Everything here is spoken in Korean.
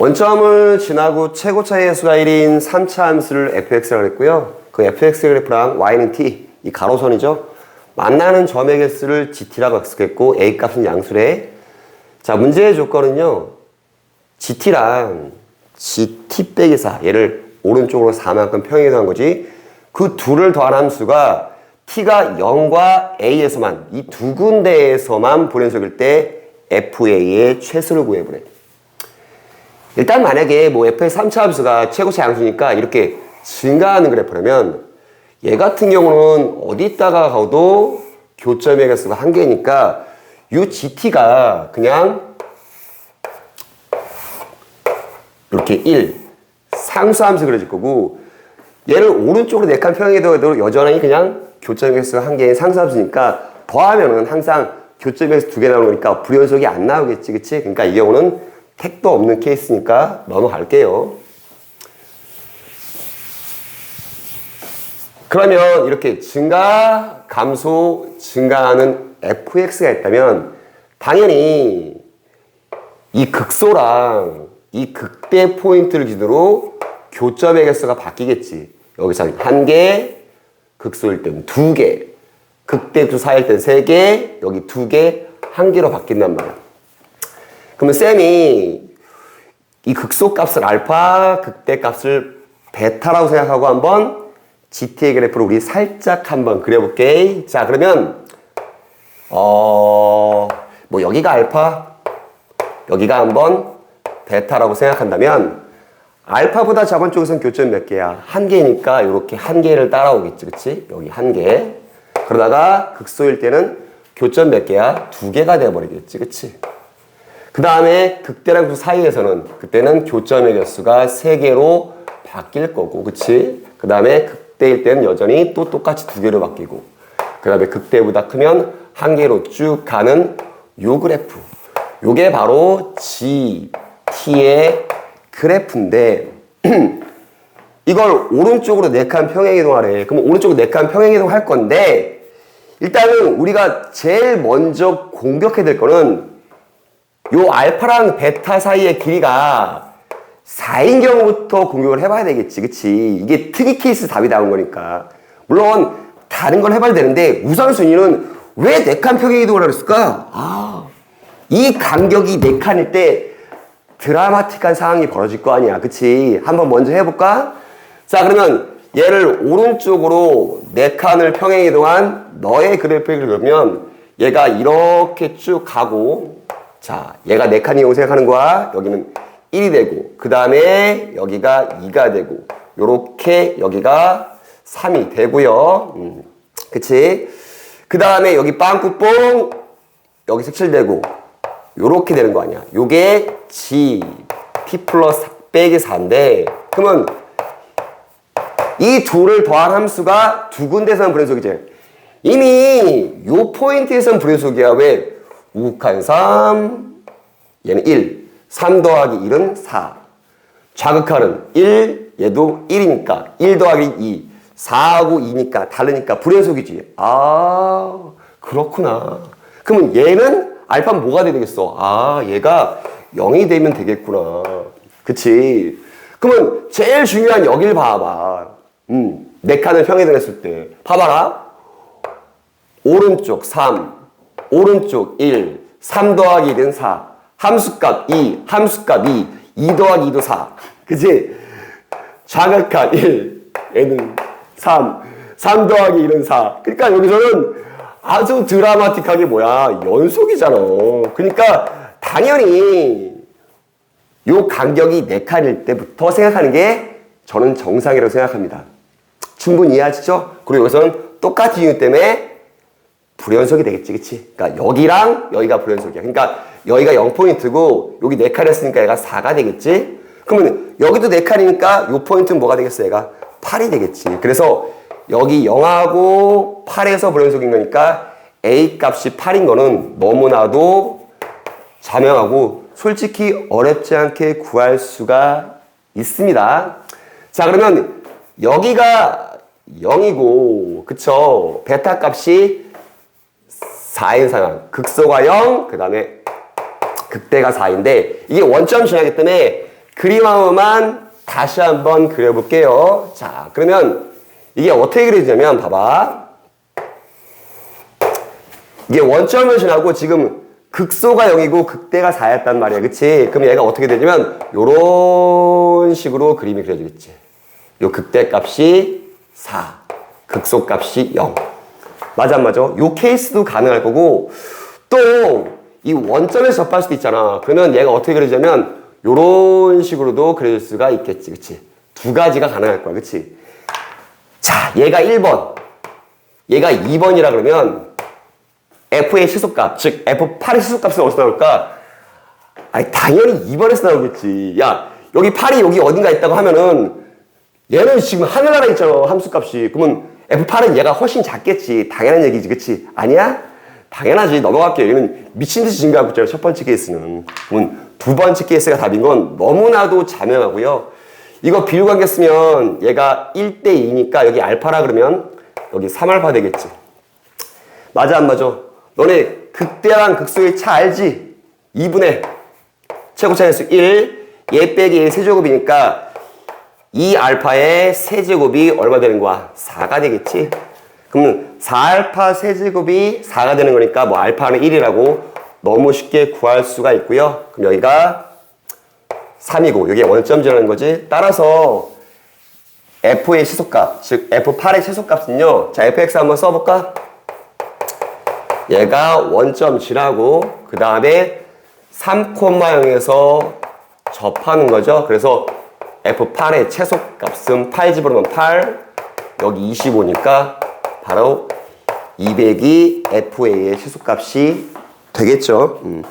원점을 지나고 최고 차이 수가 1인 3차 함수를 fx라고 했고요. 그 fx 그래프랑 y는 t, 이 가로선이죠. 만나는 점의 개수를 gt라고 약속했고 a 값은 양수래. 자, 문제의 조건은요. gt랑 gt 빼기 4, 얘를 오른쪽으로 4만큼 평행해서 한 거지. 그 둘을 더한 함수가 t가 0과 a에서만, 이 두 군데에서만 불연속일 때 fa의 최소를 구해보래. 일단 만약에 뭐 f의 3차 함수가 최고차 양수니까 이렇게 증가하는 그래프라면 얘 같은 경우는 어디다가 가도 교점의 개수가 한 개니까 이 gt가 그냥 이렇게 1 상수함수 그려질 거고 얘를 오른쪽으로 네칸 평행해도 여전히 그냥 교점의 개수가 한 개인 상수함수니까 더하면은 항상 교점의 개수 두 개 나오는 거니까 불연속이 안 나오겠지 그치? 그러니까 이 경우는 택도 없는 케이스니까 넘어갈게요. 그러면 이렇게 증가, 감소, 증가하는 fx가 있다면 당연히 이 극소랑 이 극대 포인트를 기준으로 교점의 개수가 바뀌겠지. 여기서 한 개, 극소일 때는 두 개, 극대 두 사이일 때는 세 개, 여기 두 개, 한 개로 바뀐단 말이야. 그러면 쌤이 이 극소 값을 알파, 극대 값을 베타라고 생각하고 한번 GT의 그래프를 우리 살짝 한번 그려볼게. 자, 그러면 어, 뭐 여기가 알파, 여기가 한번 베타라고 생각한다면 알파보다 작은 쪽에서는 교점 몇 개야? 한 개니까 이렇게 한 개를 따라오겠지, 그치? 여기 한 개. 그러다가 극소일 때는 교점 몇 개야? 두 개가 돼버리겠지, 그치? 그 다음에 극대랑 그 사이에서는 그때는 교점의 개수가 세 개로 바뀔 거고, 그치? 그 다음에 극대일 때는 여전히 또 똑같이 두 개로 바뀌고, 그 다음에 극대보다 크면 한 개로 쭉 가는 요 그래프. 요게 바로 GT의 그래프인데, 이걸 오른쪽으로 네칸 평행 이동하래. 그럼 오른쪽으로 네칸 평행 이동 할 건데, 일단은 우리가 제일 먼저 공격해야 될 거는 요 알파랑 베타 사이의 길이가 4인 경우부터 공격을 해봐야 되겠지, 그치? 이게 특이 케이스 답이 나온 거니까. 물론, 다른 걸 해봐야 되는데, 우선순위는 왜 4칸 평행 이동을 하랬을까? 아, 이 간격이 4칸일 때 드라마틱한 상황이 벌어질 거 아니야, 그치? 한번 먼저 해볼까? 자, 그러면 얘를 오른쪽으로 4칸을 평행 이동한 너의 그래프를 그리면 얘가 이렇게 쭉 가고, 자, 얘가 4칸이라고 생각하는 거야. 여기는 1이 되고, 그 다음에 여기가 2가 되고, 요렇게 여기가 3이 되고요. 음, 그치? 그 다음에 여기 빵꾸뽕, 여기 색칠되고, 요렇게 되는 거 아니야. 요게 G, T 플러스 빼기 4인데, 그러면 이 둘을 더한 함수가 두 군데서는 불연속이지. 이미 요 포인트에서는 불연속이야. 왜? 우극한 3, 얘는 1. 3 더하기 1은 4. 좌극한은 1, 얘도 1이니까 1 더하기 2. 4하고 2니까 다르니까 불연속이지. 아, 그렇구나. 그러면 얘는 알파는 뭐가 되겠어? 아, 얘가 0이 되면 되겠구나. 그치? 그러면 제일 중요한 여길 봐봐. 음, 네 칸을 평행했을 때. 봐봐라. 오른쪽 3, 오른쪽 1, 3 더하기 1은 4, 함수값 2, 함수값 2, 2 더하기 2도 4. 그치? 좌극한 1, 얘는 3, 3 더하기 1은 4. 그러니까 여기서는 아주 드라마틱하게 뭐야, 연속이잖아. 그러니까 당연히 요 간격이 4칸일 때부터 생각하는 게 저는 정상이라고 생각합니다. 충분히 이해하시죠? 그리고 여기서는 똑같은 이유 때문에 불연속이 되겠지, 그치? 그러니까 여기랑 여기가 불연속이야. 그러니까 여기가 0포인트고 여기 4칸 했으니까 얘가 4가 되겠지? 그러면 여기도 4칸이니까 요 포인트는 뭐가 되겠어? 얘가 8이 되겠지. 그래서 여기 0하고 8에서 불연속인 거니까 A 값이 8인 거는 너무나도 자명하고 솔직히 어렵지 않게 구할 수가 있습니다. 자, 그러면 여기가 0이고, 그쵸? 베타 값이 4인 상황. 극소가 0, 그 다음에 극대가 4인데, 이게 원점 지나기 때문에 그림화만 다시 한번 그려볼게요. 자, 그러면 이게 어떻게 그려지냐면 봐봐. 이게 원점을 지나고 지금 극소가 0이고 극대가 4였단 말이야. 그치? 그럼 얘가 어떻게 되냐면 요런 식으로 그림이 그려지겠지. 요 극대 값이 4, 극소 값이 0. 맞아 안 맞아? 요 케이스도 가능할 거고 또 이 원점에서 접할 수도 있잖아. 그러면 얘가 어떻게 그려지냐면 요런 식으로도 그려질 수가 있겠지. 그치? 두 가지가 가능할 거야. 그치? 자, 얘가 1번. 얘가 2번이라 그러면 F의 시소값, 즉 F8의 시소값은 어디서 나올까? 아니 당연히 2번에서 나오겠지. 야 여기 8이 여기 어딘가 있다고 하면은 얘는 지금 하늘나라에 있잖아 함수값이. 그러면 F8은 얘가 훨씬 작겠지. 당연한 얘기지, 그치? 아니야? 당연하지. 넘어갈게요. 얘는 미친 듯이 증가하고 있잖아. 첫 번째 케이스는. 두 번째 케이스가 답인 건 너무나도 자명하고요. 이거 비율관계 쓰면 얘가 1대 2니까 여기 알파라 그러면 여기 3알파 되겠지. 맞아 안 맞아? 너네 극대랑 극소의 차 알지? 2분의 최고차인수 1, 얘 빼기 1 세제곱이니까 2 알파의 세제곱이 얼마 되는 거야? 4가 되겠지? 그러면 4알파 세제곱이 4가 되는 거니까 뭐 알파는 1이라고 너무 쉽게 구할 수가 있고요. 그럼 여기가 3이고 여기 원점지라는 거지. 따라서 F의 시소값, 즉 F8의 최소값은요. 자, fx 한번 써볼까? 얘가 원점 지나고 그 다음에 3,0에서 접하는 거죠. 그래서 F8의 최소값은 8 집어넣으면 8, 여기 25니까 바로 200이 FA의 최소값이 되겠죠. 음.